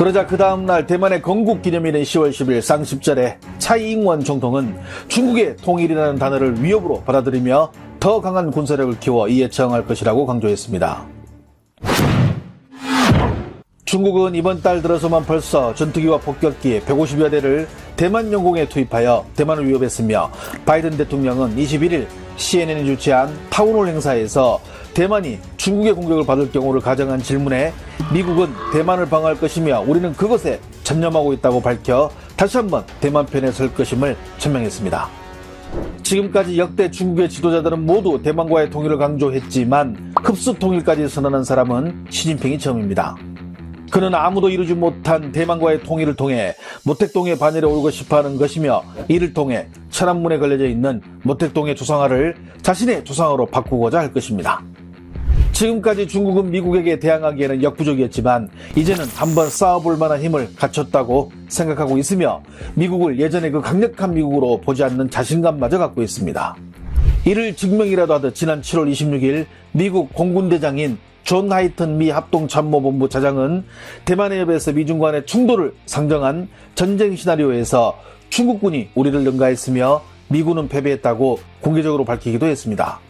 그러자 그 다음날 대만의 건국 기념일인 10월 10일 쌍십절에 차이잉원总统은 중국의 통일이라는 단어를 위협으로 받아들이며 더 강한 군사력을 키워 처응할 것이라고 강조했습니다. 중국은 이번 달 들어서만 벌써 전투기와 폭격기 150여 대를 대만 영공에 투입하여 대만을 위협했으며 바이든 대통령은 21일 CNN이 주최한 타운홀 행사에서 대만이 중국의 공격을 받을 경우를 가정한 질문에 미국은 대만을 방어할 것이며 우리는 그것에 전념하고 있다고 밝혀 다시 한번 대만 편에 설 것임을 천명했습니다. 지금까지 역대 중국의 지도자들은 모두 대만과의 통일을 강조했지만 흡수 통일까지 선언한 사람은 시진핑이 처음입니다. 그는 아무도 이루지 못한 대만과의 통일을 통해 모택동의 반열에 오르고 싶어하는 것이며 이를 통해 천안문에 걸려져 있는 모택동의 조상화를 자신의 조상화로 바꾸고자 할 것입니다. 지금까지 중국은 미국에게 대항하기에는 역부족이었지만 이제는 한번 싸워볼 만한 힘을 갖췄다고 생각하고 있으며 미국을 예전의 그 강력한 미국으로 보지 않는 자신감마저 갖고 있습니다. 이를 증명이라도 하듯 지난 7월 26일 미국 공군대장인 존 하이튼 미 합동참모본부 차장은 대만 해 협에서 미중 간의 충돌을 상정한 전쟁 시나리오에서 중국군이 우리를 능가했으며 미군은 패배했다고 공개적으로 밝히기도 했습니다.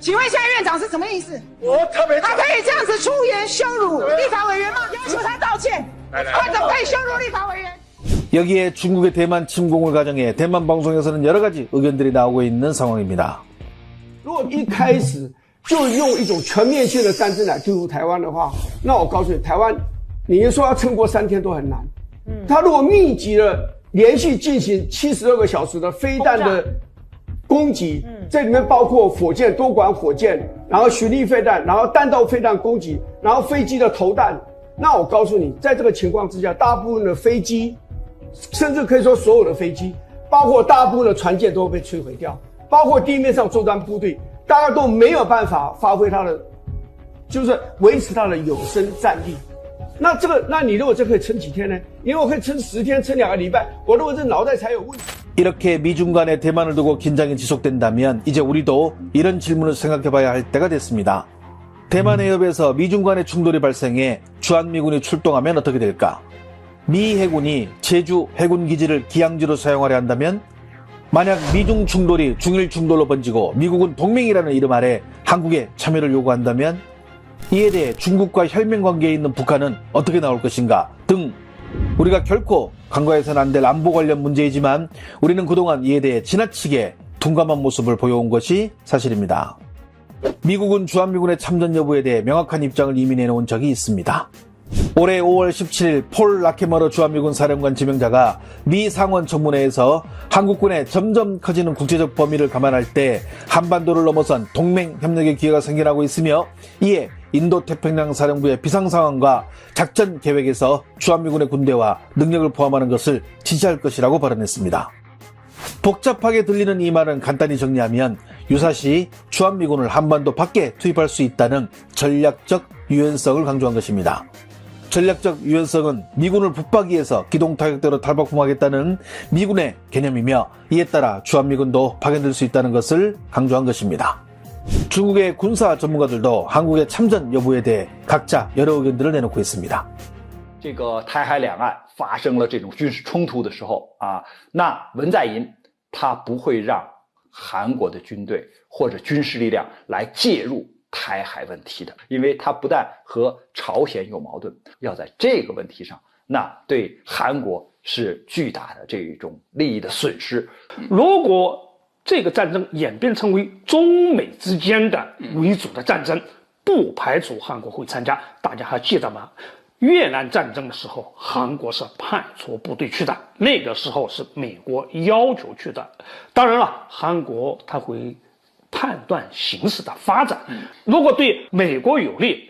请问现在院长是什么意思？我特别他可以这样子出言羞辱立法委员吗？要求他道歉，他怎么可以羞辱立法委员？ 여기에 중국의 대만 침공을 가정해 대만 방송에서는 여러 가지 의견들이 나오고 있는 상황입니다. 如果一开始就用一种全面性的战争来对付台湾的话，那我告诉你，台湾你说要撑过三天都很难。他如果密集的连续进行七十二个小时的飞弹的攻击， 这里面包括火箭多管火箭，然后巡力飞弹，然后弹道飞弹攻击，然后飞机的投弹。那我告诉你，在这个情况之下，大部分的飞机，甚至可以说所有的飞机，包括大部分的船舰都会被摧毁掉，包括地面上作战部队，大家都没有办法发挥它的，就是维持它的有生战力。那这个，那你如果这可以撑几天呢？因为我可以撑十天，撑两个礼拜，我认为这脑袋才有问题。 이렇게 미중 간의 대만을 두고 긴장이 지속된다면 이제 우리도 이런 질문을 생각해 봐야 할 때가 됐습니다. 대만 해협에서 미중 간의 충돌이 발생해 주한미군이 출동하면 어떻게 될까? 미 해군이 제주 해군 기지를 기항지로 사용하려 한다면 만약 미중 충돌이 중일 충돌로 번지고 미국은 동맹이라는 이름 아래 한국의 참여를 요구한다면 이에 대해 중국과 혈맹 관계에 있는 북한은 어떻게 나올 것인가 등 우리가 결코 간과해서는 안 될 안보 관련 문제이지만 우리는 그동안 이에 대해 지나치게 둔감한 모습을 보여온 것이 사실입니다. 미국은 주한미군의 참전 여부에 대해 명확한 입장을 이미 내놓은 적이 있습니다. 올해 5월 17일 폴 라케머러 주한미군 사령관 지명자가 미 상원 청문회에서 한국군의 점점 커지는 국제적 범위를 감안할 때 한반도를 넘어선 동맹 협력의 기회가 생겨나고 있으며 이에 인도 태평양 사령부의 비상 상황과 작전 계획에서 주한미군의 군대와 능력을 포함하는 것을 지지할 것이라고 발언했습니다. 복잡하게 들리는 이 말은 간단히 정리하면 유사시 주한미군을 한반도 밖에 투입할 수 있다는 전략적 유연성을 강조한 것입니다. 전략적 유연성은 미군을 붙박이에서 기동 타격대로 탈바꿈하겠다는 미군의 개념이며 이에 따라 주한미군도 파견될 수 있다는 것을 강조한 것입니다. 중국의 군사 전문가들도 한국의 참전 여부에 대해 각자 여러 의견들을 내놓고 있습니다. 这个台海两岸发生了这种军事冲突的时候啊，那文在寅他不会让韩国的军队或者军事力量来介入台海问题的，因为他不但和朝鲜有矛盾，要在这个问题上 那对韩国是巨大的这种利益的损失。如果 这个战争演变成为中美之间的为主的战争，不排除韩国会参加。大家还记得吗？越南战争的时候，韩国是派出部队去的，那个时候是美国要求去的。当然了，韩国他会判断形势的发展，如果对美国有利，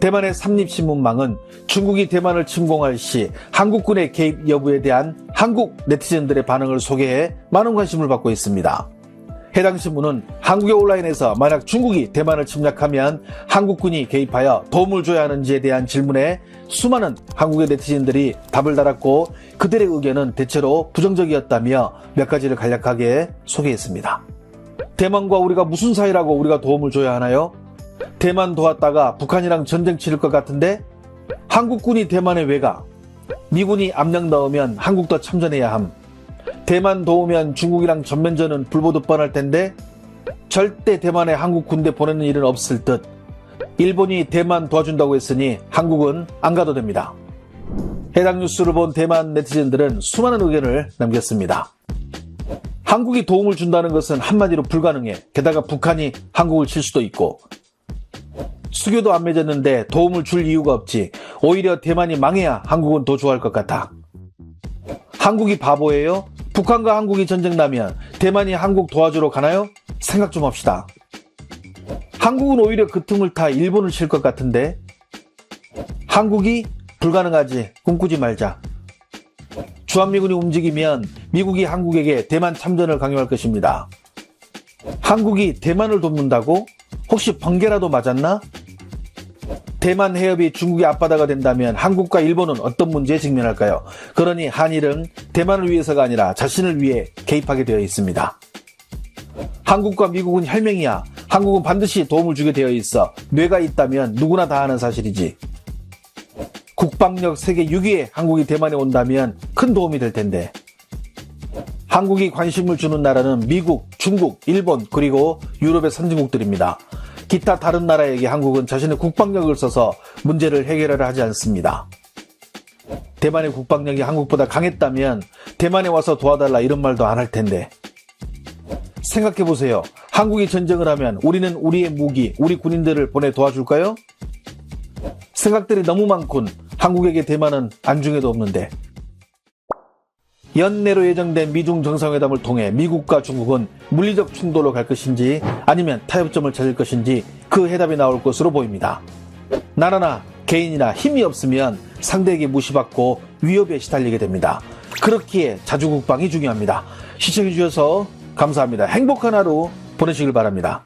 대만의 삼립신문망은 중국이 대만을 침공할 시 한국군의 개입 여부에 대한 한국 네티즌들의 반응을 소개해 많은 관심을 받고 있습니다. 해당 신문은 한국의 온라인에서 만약 중국이 대만을 침략하면 한국군이 개입하여 도움을 줘야 하는지에 대한 질문에 수많은 한국의 네티즌들이 답을 달았고 그들의 의견은 대체로 부정적이었다며 몇 가지를 간략하게 소개했습니다. 대만과 우리가 무슨 사이라고 우리가 도움을 줘야 하나요? 대만 도왔다가 북한이랑 전쟁 치를 것 같은데 한국군이 대만에 왜 가? 미군이 압력 넣으면 한국도 참전해야 함. 대만 도우면 중국이랑 전면전은 불보듯 뻔할 텐데 절대 대만에 한국 군대 보내는 일은 없을 듯. 일본이 대만 도와준다고 했으니 한국은 안 가도 됩니다. 해당 뉴스를 본 대만 네티즌들은 수많은 의견을 남겼습니다. 한국이 도움을 준다는 것은 한마디로 불가능해. 게다가 북한이 한국을 칠 수도 있고 수교도 안 맺었는데 도움을 줄 이유가 없지. 오히려 대만이 망해야 한국은 더 좋아할 것 같아. 한국이 바보예요? 북한과 한국이 전쟁 나면 대만이 한국 도와주러 가나요? 생각 좀 합시다. 한국은 오히려 그 틈을 타 일본을 칠 것 같은데 한국이 불가능하지 꿈꾸지 말자. 주한미군이 움직이면 미국이 한국에게 대만 참전을 강요할 것입니다. 한국이 대만을 돕는다고? 혹시 번개라도 맞았나? 대만 해협이 중국의 앞바다가 된다면 한국과 일본은 어떤 문제에 직면할까요? 그러니 한일은 대만을 위해서가 아니라 자신을 위해 개입하게 되어 있습니다. 한국과 미국은 혈맹이야. 한국은 반드시 도움을 주게 되어 있어. 뇌가 있다면 누구나 다 아는 사실이지. 국방력 세계 6위에 한국이 대만에 온다면 큰 도움이 될 텐데. 한국이 관심을 주는 나라는 미국, 중국, 일본, 그리고 유럽의 선진국들입니다. 기타 다른 나라에게 한국은 자신의 국방력을 써서 문제를 해결하려 하지 않습니다. 대만의 국방력이 한국보다 강했다면 대만에 와서 도와달라 이런 말도 안 할 텐데. 생각해 보세요. 한국이 전쟁을 하면 우리는 우리의 무기, 우리 군인들을 보내 도와줄까요? 생각들이 너무 많군. 한국에게 대만은 안중에도 없는데. 연내로 예정된 미중 정상회담을 통해 미국과 중국은 물리적 충돌로 갈 것인지 아니면 타협점을 찾을 것인지 그 해답이 나올 것으로 보입니다. 나라나 개인이나 힘이 없으면 상대에게 무시받고 위협에 시달리게 됩니다. 그렇기에 자주국방이 중요합니다. 시청해주셔서 감사합니다. 행복한 하루 보내시길 바랍니다.